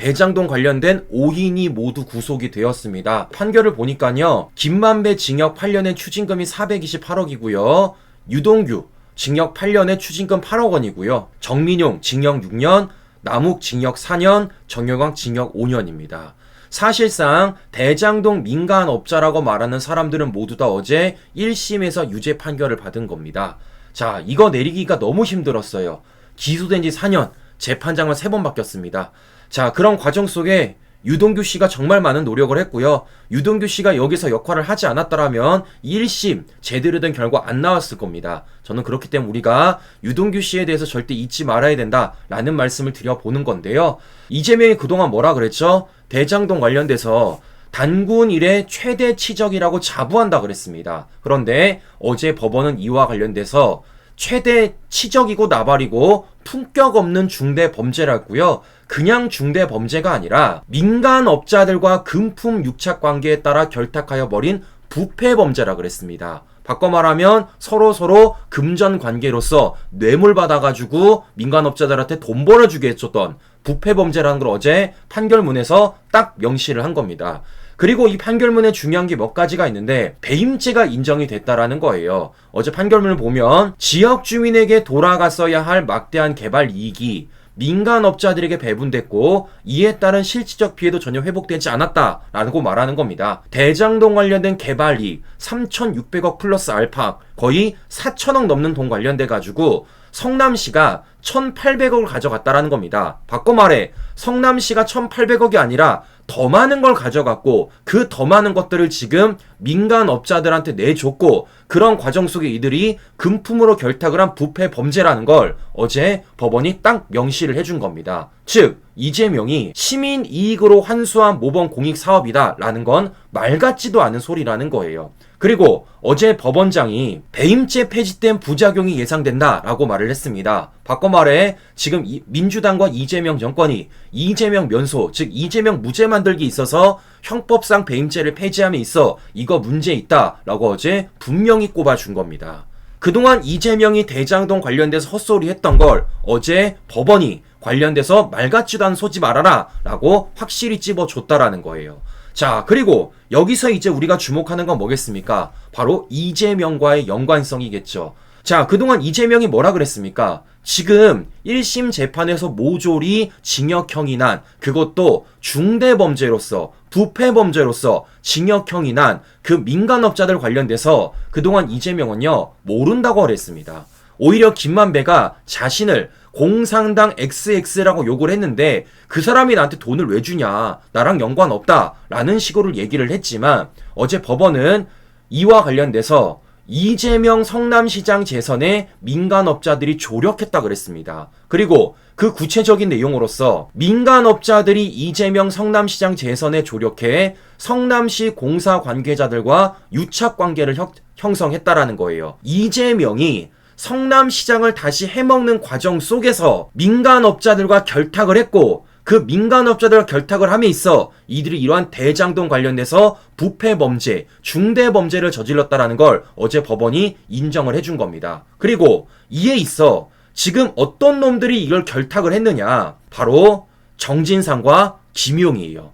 대장동 관련된 5인이 모두 구속이 되었습니다. 판결을 보니까요. 김만배 징역 8년에 추징금이 428억이고요. 유동규 징역 8년에 추징금 8억 원이고요. 정민용 징역 6년, 남욱 징역 4년, 정영광 징역 5년입니다. 사실상 대장동 민간 업자라고 말하는 사람들은 모두 다 어제 1심에서 유죄 판결을 받은 겁니다. 자, 이거 내리기가 너무 힘들었어요. 기소된 지 4년, 재판장을 3번 바뀌었습니다. 자, 그런 과정 속에 유동규 씨가 정말 많은 노력을 했고요. 유동규 씨가 여기서 역할을 하지 않았더라면 1심 제대로 된 결과 안 나왔을 겁니다. 저는 그렇기 때문에 우리가 유동규 씨에 대해서 절대 잊지 말아야 된다라는 말씀을 드려보는 건데요. 이재명이 그동안 뭐라 그랬죠? 대장동 관련돼서 단군 일의 최대 치적이라고 자부한다 그랬습니다. 그런데 어제 법원은 이와 관련돼서 최대 치적이고 나발이고 품격 없는 중대 범죄라고요. 그냥 중대 범죄가 아니라 민간 업자들과 금품 유착 관계에 따라 결탁하여 버린 부패 범죄라 그랬습니다. 바꿔 말하면 서로 서로 금전 관계로서 뇌물 받아가지고 민간업자들한테 돈 벌어주게 했었던 부패 범죄라는 걸 어제 판결문에서 딱 명시를 한 겁니다. 그리고 이 판결문에 중요한 게 몇 가지가 있는데 배임죄가 인정이 됐다라는 거예요. 어제 판결문을 보면 지역 주민에게 돌아갔어야 할 막대한 개발 이익이 민간업자들에게 배분됐고 이에 따른 실질적 피해도 전혀 회복되지 않았다라고 말하는 겁니다. 대장동 관련된 개발 이익 3,600억 플러스 알파 거의 4천억 넘는 돈 관련돼 가지고 성남시가 1,800억을 가져갔다라는 겁니다. 바꿔 말해 성남시가 1,800억이 아니라 더 많은 걸 가져갔고 그 더 많은 것들을 지금 민간 업자들한테 내줬고 그런 과정 속에 이들이 금품으로 결탁을 한 부패 범죄라는 걸 어제 법원이 딱 명시를 해준 겁니다. 즉 이재명이 시민 이익으로 환수한 모범 공익 사업이다라는 건 말 같지도 않은 소리라는 거예요. 그리고 어제 법원장이 배임죄 폐지된 부작용이 예상된다라고 말을 했습니다. 바꿔 말해 지금 이- 민주당과 이재명 정권이 이재명 면소 즉 이재명 무죄 만들기 있어서 형법상 배임죄를 폐지함에 있어 이거 문제 있다라고 어제 분명히 꼽아준 겁니다. 그동안 이재명이 대장동 관련돼서 헛소리 했던 걸 어제 법원이 관련돼서 말 같지도 않은 소지 말아라 라고 확실히 찝어줬다라는 거예요. 자, 그리고 여기서 이제 우리가 주목하는 건 뭐겠습니까? 바로 이재명과의 연관성이겠죠. 자, 그동안 이재명이 뭐라 그랬습니까? 지금 1심 재판에서 모조리 징역형이 난 그것도 중대 범죄로서 부패 범죄로서 징역형이 난 그 민간업자들 관련돼서 그동안 이재명은요 모른다고 그랬습니다. 오히려 김만배가 자신을 공상당 XX라고 욕을 했는데 그 사람이 나한테 돈을 왜 주냐 나랑 연관 없다라는 식으로 얘기를 했지만 어제 법원은 이와 관련돼서 이재명 성남시장 재선에 민간업자들이 조력했다 그랬습니다. 그리고 그 구체적인 내용으로서 민간업자들이 이재명 성남시장 재선에 조력해 성남시 공사 관계자들과 유착 관계를 형, 형성했다라는 거예요. 이재명이 성남시장을 다시 해먹는 과정 속에서 민간업자들과 결탁을 했고 그 민간업자들과 결탁을 함에 있어 이들이 이러한 대장동 관련돼서 부패 범죄, 중대 범죄를 저질렀다라는 걸 어제 법원이 인정을 해준 겁니다. 그리고 이에 있어 지금 어떤 놈들이 이걸 결탁을 했느냐? 바로 정진상과 김용이에요.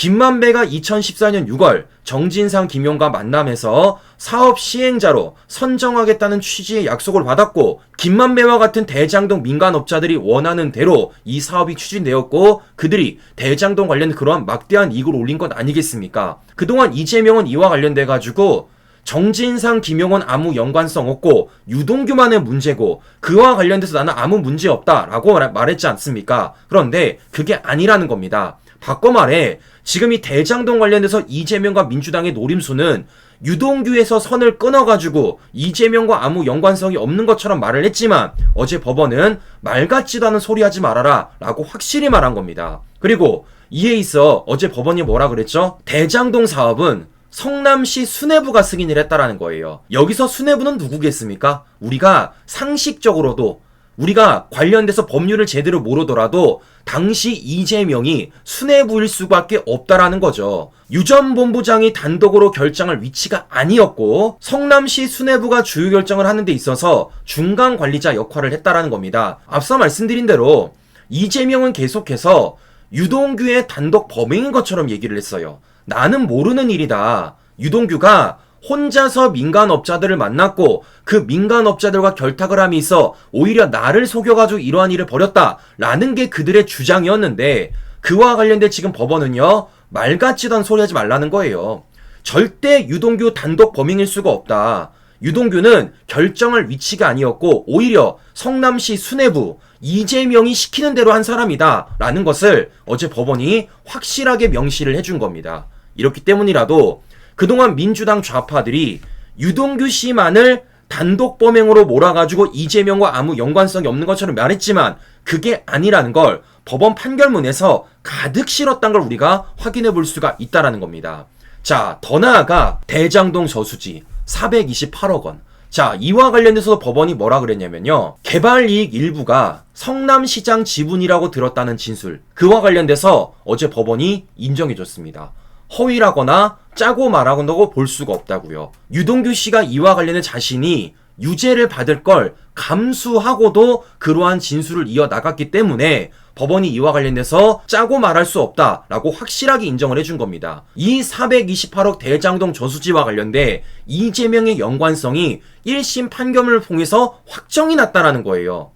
김만배가 2014년 6월 정진상 김용과 만남에서 사업 시행자로 선정하겠다는 취지의 약속을 받았고 김만배와 같은 대장동 민간업자들이 원하는 대로 이 사업이 추진되었고 그들이 대장동 관련 그러한 막대한 이익을 올린 것 아니겠습니까? 그동안 이재명은 이와 관련돼 가지고 정진상 김용은 아무 연관성 없고 유동규만의 문제고 그와 관련돼서 나는 아무 문제 없다라고 말- 말했지 않습니까? 그런데 그게 아니라는 겁니다. 바꿔 말해 지금 이 대장동 관련돼서 이재명과 민주당의 노림수는 유동규에서 선을 끊어가지고 이재명과 아무 연관성이 없는 것처럼 말을 했지만 어제 법원은 말 같지도 않은 소리 하지 말아라 라고 확실히 말한 겁니다. 그리고 이에 있어 어제 법원이 뭐라 그랬죠? 대장동 사업은 성남시 수뇌부가 승인을 했다라는 거예요. 여기서 수뇌부는 누구겠습니까? 우리가 상식적으로도 우리가 관련돼서 법률을 제대로 모르더라도 당시 이재명이 수뇌부일 수밖에 없다라는 거죠. 유전 본부장이 단독으로 결정할 위치가 아니었고 성남시 수뇌부가 주요 결정을 하는 데 있어서 중간 관리자 역할을 했다라는 겁니다. 앞서 말씀드린 대로 이재명은 계속해서 유동규의 단독 범행인 것처럼 얘기를 했어요. 나는 모르는 일이다. 유동규가 혼자서 민간업자들을 만났고 그 민간업자들과 결탁을 함이 있어 오히려 나를 속여가지고 이러한 일을 벌였다라는 게 그들의 주장이었는데 그와 관련된 지금 법원은요 말 같지도 않은 소리 하지 말라는 거예요. 절대 유동규 단독 범행일 수가 없다. 유동규는 결정할 위치가 아니었고 오히려 성남시 수뇌부 이재명이 시키는 대로 한 사람이다 라는 것을 어제 법원이 확실하게 명시를 해준 겁니다. 이렇기 때문이라도 그동안 민주당 좌파들이 유동규 씨만을 단독 범행으로 몰아가지고 이재명과 아무 연관성이 없는 것처럼 말했지만 그게 아니라는 걸 법원 판결문에서 가득 실었다는 걸 우리가 확인해 볼 수가 있다라는 겁니다. 자, 더 나아가 대장동 저수지 428억 원. 자, 이와 관련해서 법원이 뭐라 그랬냐면요. 개발 이익 일부가 성남시장 지분이라고 들었다는 진술. 그와 관련돼서 어제 법원이 인정해 줬습니다. 허위라거나 짜고 말하고도 볼 수가 없다고요. 유동규 씨가 이와 관련해 자신이 유죄를 받을 걸 감수하고도 그러한 진술을 이어 나갔기 때문에 법원이 이와 관련돼서 짜고 말할 수 없다라고 확실하게 인정을 해준 겁니다. 이 428억 대장동 저수지와 관련돼 이재명의 연관성이 1심 판결문을 통해서 확정이 났다라는 거예요.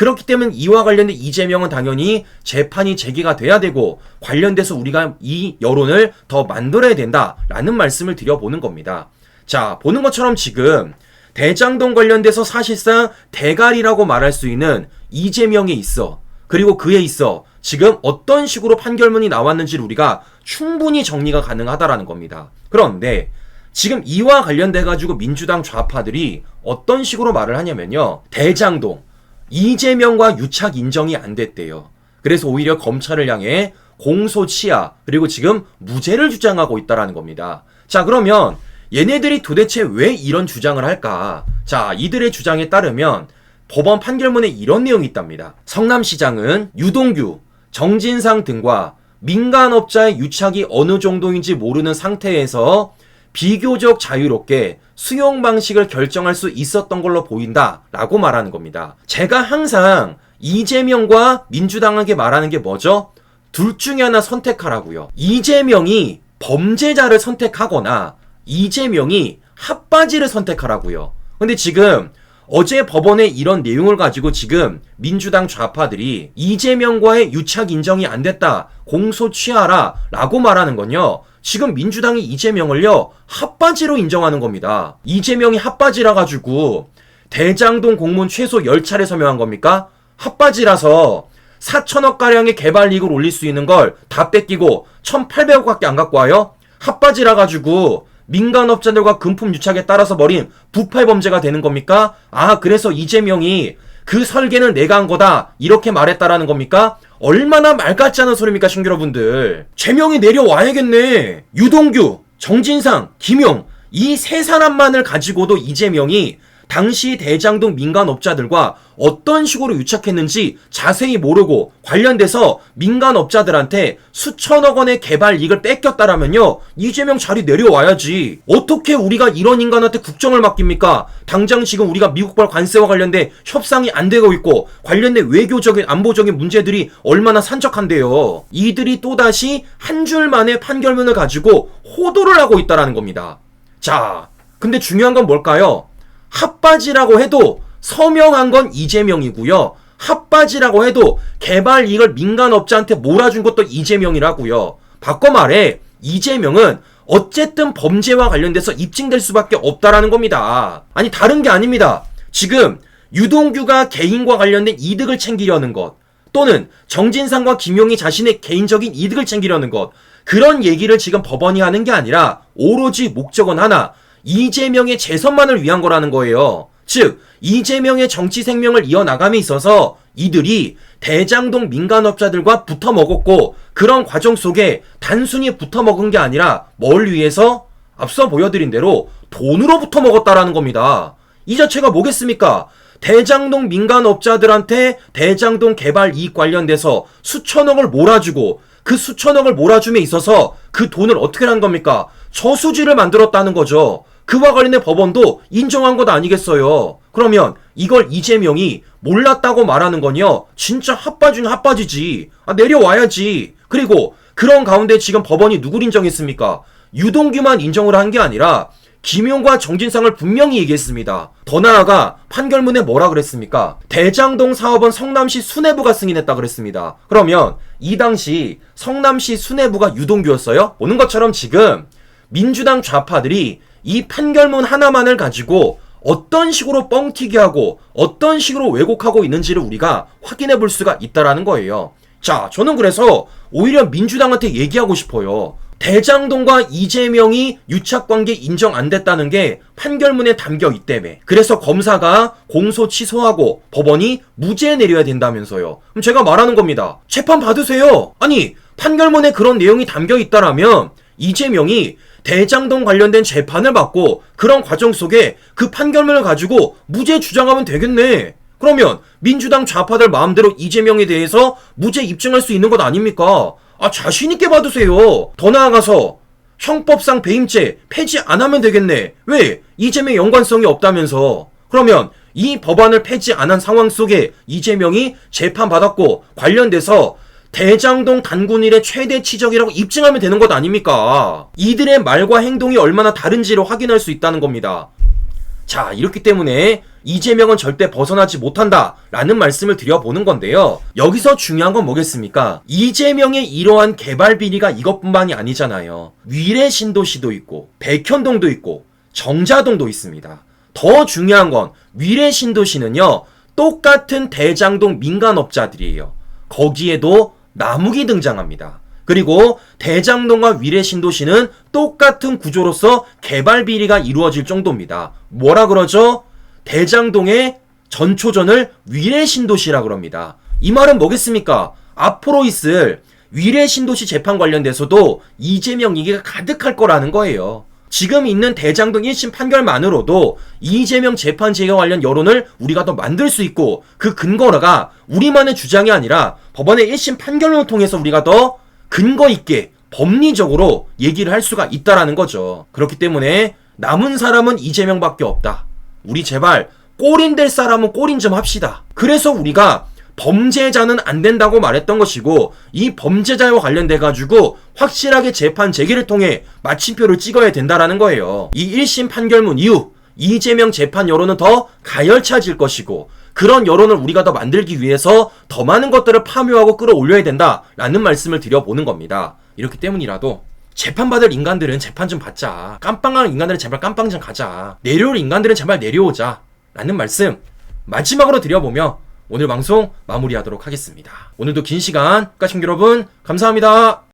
그렇기 때문에 이와 관련된 이재명은 당연히 재판이 제기가 돼야 되고 관련돼서 우리가 이 여론을 더 만들어야 된다라는 말씀을 드려보는 겁니다. 자, 보는 것처럼 지금 대장동 관련돼서 사실상 대가리라고 말할 수 있는 이재명이 있어. 그리고 그에 있어 지금 어떤 식으로 판결문이 나왔는지를 우리가 충분히 정리가 가능하다라는 겁니다. 그런데 지금 이와 관련돼 가지고 민주당 좌파들이 어떤 식으로 말을 하냐면요. 대장동 이재명과 유착 인정이 안 됐대요. 그래서 오히려 검찰을 향해 공소 치하 그리고 지금 무죄를 주장하고 있다라는 겁니다. 자 그러면 얘네들이 도대체 왜 이런 주장을 할까? 자 이들의 주장에 따르면 법원 판결문에 이런 내용이 있답니다. 성남시장은 유동규, 정진상 등과 민간업자의 유착이 어느 정도인지 모르는 상태에서 비교적 자유롭게 수용 방식을 결정할 수 있었던 걸로 보인다 라고 말하는 겁니다. 제가 항상 이재명과 민주당에게 말하는 게 뭐죠? 둘 중에 하나 선택하라고요. 이재명이 범죄자를 선택하거나 이재명이 핫바지를 선택하라고요. 근데 지금 어제 법원에 이런 내용을 가지고 지금 민주당 좌파들이 이재명과의 유착 인정이 안 됐다. 공소 취하라. 라고 말하는 건요. 지금 민주당이 이재명을요. 핫바지로 인정하는 겁니다. 이재명이 핫바지라 가지고 대장동 공문 최소 10차례 서명한 겁니까? 핫바지라서 4천억 가량의 개발 이익을 올릴 수 있는 걸 다 뺏기고 1,800억밖에 안 갖고 와요? 핫바지라 가지고 민간업자들과 금품 유착에 따라서 벌인 부패 범죄가 되는 겁니까? 아, 그래서 이재명이 그 설계는 내가 한 거다. 이렇게 말했다라는 겁니까? 얼마나 말 같지 않은 소리입니까, 신규 여러분들. 죄명이 내려와야겠네. 유동규, 정진상, 김용, 이 세 사람만을 가지고도 이재명이 당시 대장동 민간업자들과 어떤 식으로 유착했는지 자세히 모르고 관련돼서 민간업자들한테 수천억 원의 개발 이익을 뺏겼다라면요. 이재명 자리 내려와야지. 어떻게 우리가 이런 인간한테 국정을 맡깁니까? 당장 지금 우리가 미국발 관세와 관련돼 협상이 안 되고 있고 관련된 외교적인 안보적인 문제들이 얼마나 산적한데요. 이들이 또다시 한 줄 만에 판결문을 가지고 호도를 하고 있다라는 겁니다. 자 근데 중요한 건 뭘까요 핫바지라고 해도 서명한 건 이재명이고요. 핫바지라고 해도 개발 이익을 민간업자한테 몰아준 것도 이재명이라고요. 바꿔 말해 이재명은 어쨌든 범죄와 관련돼서 입증될 수밖에 없다라는 겁니다. 아니 다른 게 아닙니다. 지금 유동규가 개인과 관련된 이득을 챙기려는 것 또는 정진상과 김용이 자신의 개인적인 이득을 챙기려는 것 그런 얘기를 지금 법원이 하는 게 아니라 오로지 목적은 하나 이재명의 재선만을 위한 거라는 거예요. 즉, 이재명의 정치 생명을 이어나감에 있어서 이들이 대장동 민간업자들과 붙어 먹었고 그런 과정 속에 단순히 붙어 먹은 게 아니라 뭘 위해서 앞서 보여드린 대로 돈으로 붙어 먹었다라는 겁니다. 이 자체가 뭐겠습니까? 대장동 민간업자들한테 대장동 개발 이익 관련돼서 수천억을 몰아주고 그 수천억을 몰아줌에 있어서 그 돈을 어떻게 한 겁니까? 저수지를 만들었다는 거죠. 그와 관련된 법원도 인정한 것 아니겠어요. 그러면 이걸 이재명이 몰랐다고 말하는 건요. 진짜 핫바중 핫바지지. 아, 내려와야지. 그리고 그런 가운데 지금 법원이 누굴 인정했습니까? 유동규만 인정을 한 게 아니라 김용과 정진상을 분명히 얘기했습니다. 더 나아가 판결문에 뭐라 그랬습니까? 대장동 사업은 성남시 수뇌부가 승인했다 그랬습니다. 그러면 이 당시 성남시 수뇌부가 유동규였어요? 보는 것처럼 지금 민주당 좌파들이 이 판결문 하나만을 가지고 어떤 식으로 뻥튀기 하고 어떤 식으로 왜곡하고 있는지를 우리가 확인해 볼 수가 있다라는 거예요. 자, 저는 그래서 오히려 민주당한테 얘기하고 싶어요. 대장동과 이재명이 유착관계 인정 안 됐다는 게 판결문에 담겨 있다며. 그래서 검사가 공소 취소하고 법원이 무죄 내려야 된다면서요. 그럼 제가 말하는 겁니다. 재판 받으세요. 아니, 판결문에 그런 내용이 담겨 있다라면 이재명이 대장동 관련된 재판을 받고 그런 과정 속에 그 판결문을 가지고 무죄 주장하면 되겠네. 그러면 민주당 좌파들 마음대로 이재명에 대해서 무죄 입증할 수 있는 것 아닙니까? 아, 자신있게 받으세요. 더 나아가서 형법상 배임죄 폐지 안 하면 되겠네. 왜? 이재명 연관성이 없다면서. 그러면 이 법안을 폐지 안 한 상황 속에 이재명이 재판받았고 관련돼서 대장동 단군 일의 최대 치적이라고 입증하면 되는 것 아닙니까? 이들의 말과 행동이 얼마나 다른지를 확인할 수 있다는 겁니다. 자, 이렇기 때문에 이재명은 절대 벗어나지 못한다 라는 말씀을 드려보는 건데요. 여기서 중요한 건 뭐겠습니까? 이재명의 이러한 개발 비리가 이것뿐만이 아니잖아요. 위례 신도시도 있고, 백현동도 있고, 정자동도 있습니다. 더 중요한 건 위례 신도시는요, 똑같은 대장동 민간업자들이에요. 거기에도 나무기 등장합니다. 그리고 대장동과 위례 신도시는 똑같은 구조로서 개발 비리가 이루어질 정도입니다. 뭐라 그러죠? 대장동의 전초전을 위례 신도시라 그럽니다. 이 말은 뭐겠습니까? 앞으로 있을 위례 신도시 재판 관련돼서도 이재명 얘기가 가득할 거라는 거예요. 지금 있는 대장동 1심 판결만으로도 이재명 재판 제거 관련 여론을 우리가 더 만들 수 있고 그 근거가 우리만의 주장이 아니라 법원의 1심 판결을 통해서 우리가 더 근거 있게 법리적으로 얘기를 할 수가 있다라는 거죠. 그렇기 때문에 남은 사람은 이재명밖에 없다. 우리 제발 꼬린 될 사람은 꼬린 좀 합시다. 그래서 우리가 범죄자는 안 된다고 말했던 것이고 이 범죄자와 관련돼 가지고 확실하게 재판 재개를 통해 마침표를 찍어야 된다라는 거예요. 이 1심 판결문 이후 이재명 재판 여론은 더 가열차질 것이고 그런 여론을 우리가 더 만들기 위해서 더 많은 것들을 파묘하고 끌어올려야 된다라는 말씀을 드려보는 겁니다. 이렇기 때문이라도 재판받을 인간들은 재판 좀 받자. 깜빵하는 인간들은 제발 깜빵 좀 가자. 내려올 인간들은 제발 내려오자. 라는 말씀 마지막으로 드려보며 오늘 방송 마무리하도록 하겠습니다. 오늘도 긴 시간 까신 여러분 감사합니다.